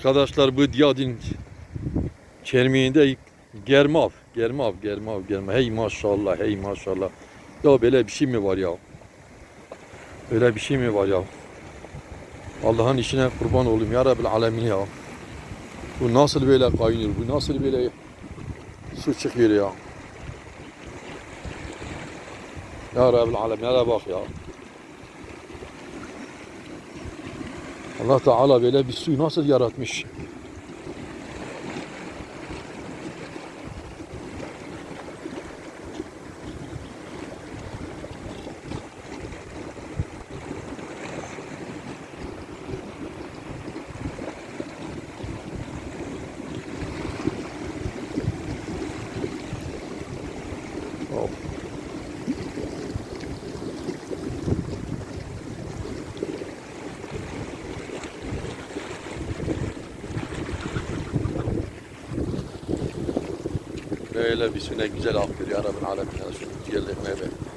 Arkadaşlar bu Diyadin çermiğinde germav, germav, germav, germav. Hey maşallah, hey maşallah. Ya böyle bir şey mi var ya? Böyle bir şey mi var ya? Allah'ın işine kurban olayım ya Rabbil Alemin ya. Bu nasıl böyle kaynıyor? Bu nasıl böyle su çıkıyor ya? Ya Rabbil Alemin ya bak ya. Allah Teala böyle bir suyu nasıl yaratmış? Böyle bir su ne güzel akıyor ya Rabbil Alemin ya şu güzelliğine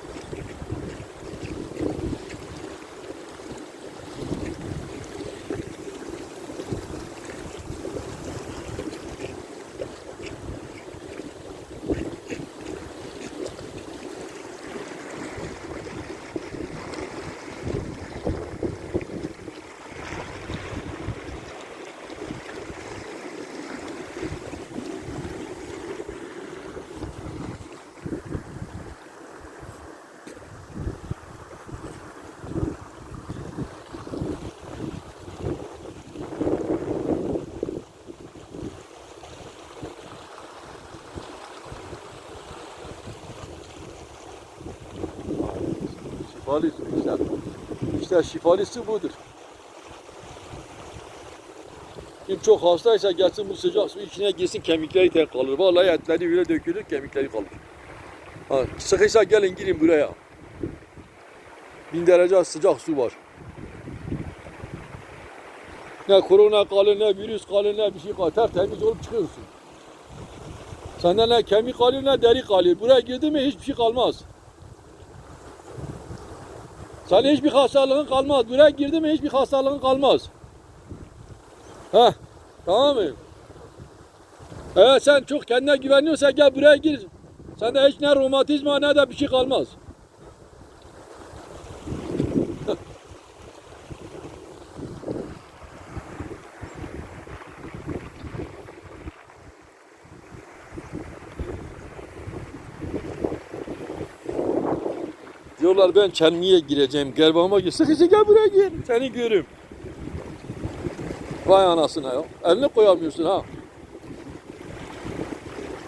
Şifalı su işte. İşte şifalı su budur. Kim çok hastaysa gelsin bu sıcak su içine girsin kemikleri tek kalır. Vallahi etleri bile dökülür kemikleri kalır. Ha, sıkıysa gelin girin buraya. Bin derece sıcak su var. Ne korona kalır, ne virüs kalır, ne bir şey kalır. Tertemiz olup çıkıyorsun. Sende ne kemik kalır, ne deri kalır. Buraya girdi mi hiçbir şey kalmaz. Senin hiçbir hastalığın kalmaz. Buraya girdi mi hiçbir hastalığın kalmaz. Heh, tamam mı? Evet sen çok kendine güveniyorsan gel buraya gir. Sende hiç ne romatizma ne de bir şey kalmaz. Diyorlar ben çelmiye gireceğim, gerbama gir. Sıkıcı gel buraya gir. Seni görüm. Vay anasına ya. Elini koyamıyorsun ha.